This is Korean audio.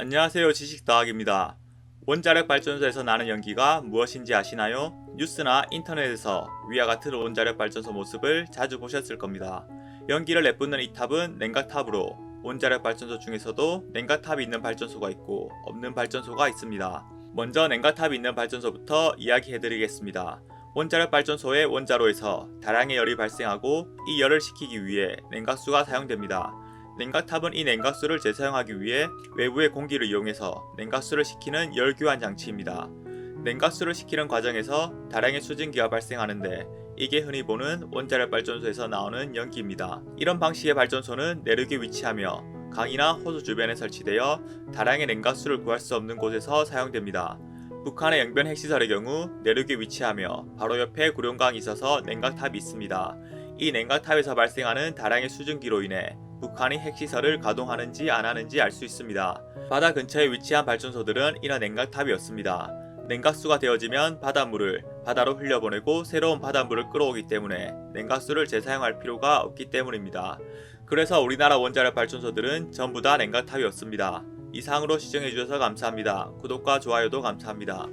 안녕하세요. 지식더학입니다. 원자력 발전소에서 나는 연기가 무엇인지 아시나요? 뉴스나 인터넷에서 위와 같은 원자력 발전소 모습을 자주 보셨을 겁니다. 연기를 내뿜는 이 탑은 냉각탑으로 원자력 발전소 중에서도 냉각탑이 있는 발전소가 있고 없는 발전소가 있습니다. 먼저 냉각탑이 있는 발전소부터 이야기해드리겠습니다. 원자력 발전소의 원자로에서 다량의 열이 발생하고 이 열을 식히기 위해 냉각수가 사용됩니다. 냉각탑은 이 냉각수를 재사용하기 위해 외부의 공기를 이용해서 냉각수를 식히는 열교환 장치입니다. 냉각수를 식히는 과정에서 다량의 수증기가 발생하는데 이게 흔히 보는 원자력 발전소에서 나오는 연기입니다. 이런 방식의 발전소는 내륙에 위치하며 강이나 호수 주변에 설치되어 다량의 냉각수를 구할 수 없는 곳에서 사용됩니다. 북한의 영변 핵시설의 경우 내륙에 위치하며 바로 옆에 구룡강이 있어서 냉각탑이 있습니다. 이 냉각탑에서 발생하는 다량의 수증기로 인해 북한이 핵시설을 가동하는지 안 하는지 알 수 있습니다. 바다 근처에 위치한 발전소들은 이런 냉각탑이 없습니다. 냉각수가 되어지면 바닷물을 바다로 흘려보내고 새로운 바닷물을 끌어오기 때문에 냉각수를 재사용할 필요가 없기 때문입니다. 그래서 우리나라 원자력 발전소들은 전부 다 냉각탑이 없습니다. 이상으로 시청해주셔서 감사합니다. 구독과 좋아요도 감사합니다.